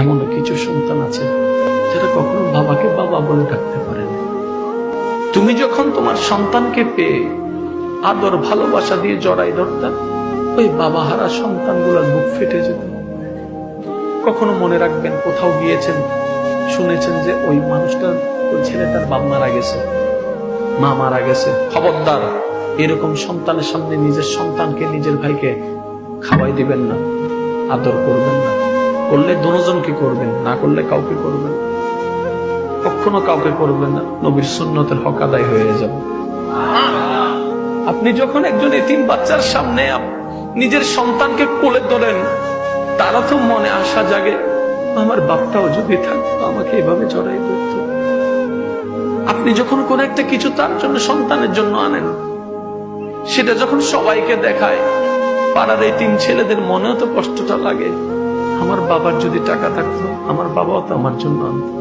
এমনও কিছু সন্তান আছে যারা কখনো বাবাকে বাবা বলে ডাকতে পারে না। তুমি যখন তোমার সন্তানকে পেয়ে আদর, ভালোবাসা দিয়ে জড়াই ধরতাম ওই বাবা হারা সন্তানগুলোর বুক ফেটে যেত। কখনো মনে রাখবেন কোথাও গিয়েছেন, শুনেছেন যে ওই মানুষটার ওই ছেলেটার বাপ মারা গেছে, মা মারা গেছে। খবরদার, এরকম সন্তানের সামনে নিজের সন্তানকে, নিজের ভাইকে খাওয়াই দিবেন না, আদর করবেন না। করলে দুজনকে করবেন? না করলে কাউকে করবেন। কখনো কাউকে করবেন না। নবীর সুন্নতের হক আদায় হয়ে যাবে। আপনি যখন একজন এতিম বাচ্চার সামনে নিজের সন্তানকে কোলে ধরেন তারা তো মনে আশা জাগে, আমার বাপটাও যদি থাকতো, আমাকে এভাবে চড়াই ধরতো। আপনি যখন কোন একটা কিছু তার জন্য, সন্তানের জন্য আনেন, সেটা যখন সবাইকে দেখায়, পাড়ার এই তিন ছেলেদের মনেও তো কষ্টটা লাগে। আমার বাবার যদি টাকা থাকতো আমার বাবাও তো আমার জন্য আনতো।